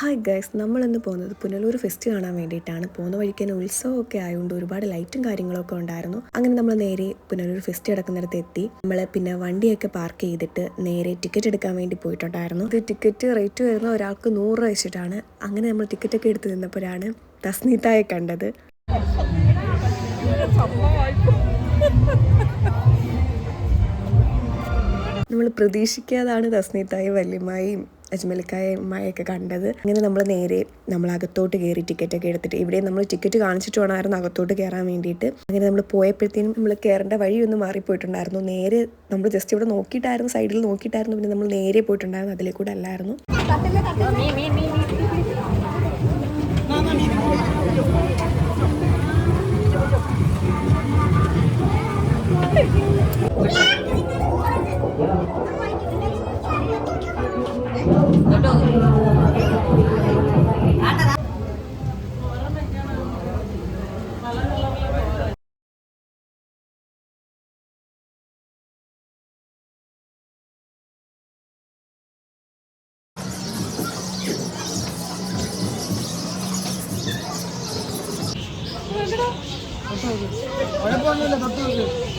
Hi guys നമ്മളിന്ന് പോകുന്നത് Punalur fest കാണാൻ വേണ്ടിയിട്ടാണ്. പോകുന്ന വഴിക്ക് തന്നെ ഉത്സവമൊക്കെ ആയതുകൊണ്ട് ഒരുപാട് ലൈറ്റും കാര്യങ്ങളൊക്കെ ഉണ്ടായിരുന്നു. അങ്ങനെ നമ്മൾ നേരെ പുനലൂർ ഫെസ്റ്റ് കിടക്കുന്നിടത്ത് എത്തി. നമ്മൾ പിന്നെ വണ്ടിയൊക്കെ പാർക്ക് ചെയ്തിട്ട് നേരെ ടിക്കറ്റ് എടുക്കാൻ വേണ്ടി പോയിട്ടുണ്ടായിരുന്നു. ഇത് ടിക്കറ്റ് റേറ്റ് വരുന്ന ഒരാൾക്ക് നൂറ് രൂപ വെച്ചിട്ടാണ്. അങ്ങനെ നമ്മൾ ടിക്കറ്റ് ഒക്കെ എടുത്ത് നിന്നപ്പോഴാണ് തസ്നീതായെ കണ്ടത്. നമ്മൾ പ്രതീക്ഷിക്കാതാണ് തസ്നീതായും വല്യമ്മായും അജ്മലിക്കായും അമ്മയൊക്കെ കണ്ടത്. അങ്ങനെ നമ്മൾ നേരെ നമ്മൾ അകത്തോട്ട് കയറി ടിക്കറ്റ് ഒക്കെ എടുത്തിട്ട് ഇവിടെ നമ്മൾ ടിക്കറ്റ് കാണിച്ചിട്ട് വേണമായിരുന്നു അകത്തോട്ട് കയറാൻ വേണ്ടിയിട്ട്. അങ്ങനെ നമ്മൾ പോയപ്പോഴത്തേനും നമ്മൾ കയറേണ്ട വഴി ഒന്ന് മാറിപ്പോയിട്ടുണ്ടായിരുന്നു. നേരെ നമ്മൾ ജസ്റ്റ് ഇവിടെ നോക്കിയിട്ടായിരുന്നു സൈഡിൽ നോക്കിയിട്ടായിരുന്നു പിന്നെ നമ്മൾ നേരെ പോയിട്ടുണ്ടായിരുന്നു അതിലേ കൂടെ അല്ലായിരുന്നു.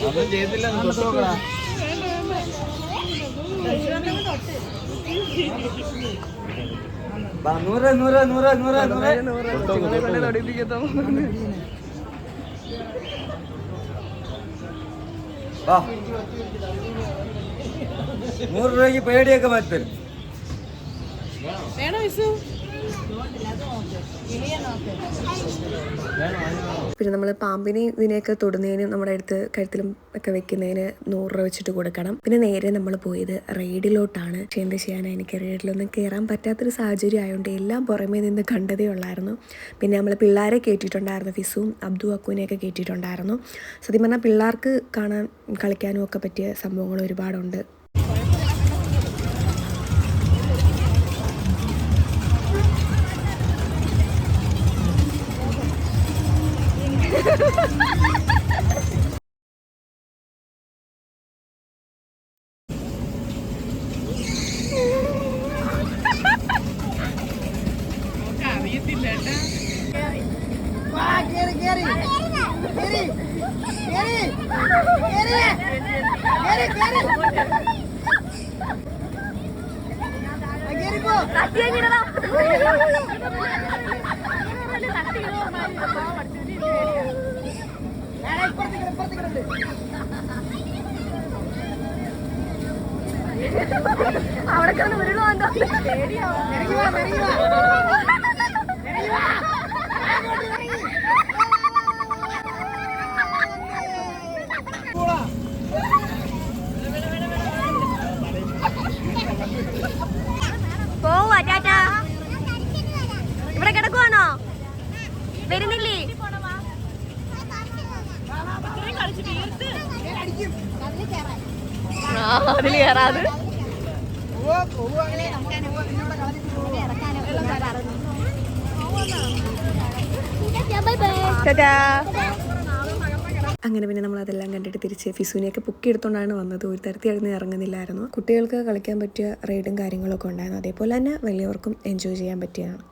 അതും ചെയ്തില്ല തൊട്ട് നൂറ് നൂറ് നൂറ് നൂറ് നൂറ് വാ നൂറ് രൂപയ്ക്ക് പേടിയൊക്കെ പറ്റും പിന്നെ നമ്മൾ പാമ്പിനെ ഇതിനെയൊക്കെ തൊടുന്നതിന് നമ്മുടെ അടുത്ത് കഴുത്തിലും ഒക്കെ വെക്കുന്നതിന് നൂറ് രൂപ വെച്ചിട്ട് കൊടുക്കണം. പിന്നെ നേരെ നമ്മൾ പോയത് റൈഡിലോട്ടാണ് പക്ഷെ എന്ത് ചെയ്യാനാണ് എനിക്ക് റൈഡിലൊന്നും കയറാൻ പറ്റാത്തൊരു സാഹചര്യം ആയതുകൊണ്ട് എല്ലാം പുറമേ നിന്ന് കണ്ടതേ ഉള്ളായിരുന്നു. പിന്നെ നമ്മൾ പിള്ളേരെ കയറ്റിയിട്ടുണ്ടായിരുന്നു ഫിസും അബ്ദു അക്കുവിനെയൊക്കെ കയറ്റിയിട്ടുണ്ടായിരുന്നു സത്യം പറഞ്ഞാൽ പിള്ളേർക്ക് കാണാൻ കളിക്കാനും ഒക്കെ പറ്റിയ സംഭവങ്ങൾ ഒരുപാടുണ്ട്. തട്ടിയോ തട്ടിയോ പോവാ ടാറ്റാ. ഇവിടെ കിടക്കുവാണോ? വരുന്നില്ലേ? അതിൽ കയറാത് അങ്ങനെ പിന്നെ നമ്മൾ അതെല്ലാം കണ്ടിട്ട് തിരിച്ച് ഫിസുവിനെയൊക്കെ പൊക്കി എടുത്തുകൊണ്ടാണ് വന്നത്. ഒരു തരത്തിൽ ഇറങ്ങുന്നില്ലായിരുന്നു. കുട്ടികൾക്ക് കളിക്കാൻ പറ്റിയ റൈഡും കാര്യങ്ങളൊക്കെ ഉണ്ടായിരുന്നു. അതേപോലെ തന്നെ വലിയവർക്കും എൻജോയ് ചെയ്യാൻ പറ്റിയതാണ്.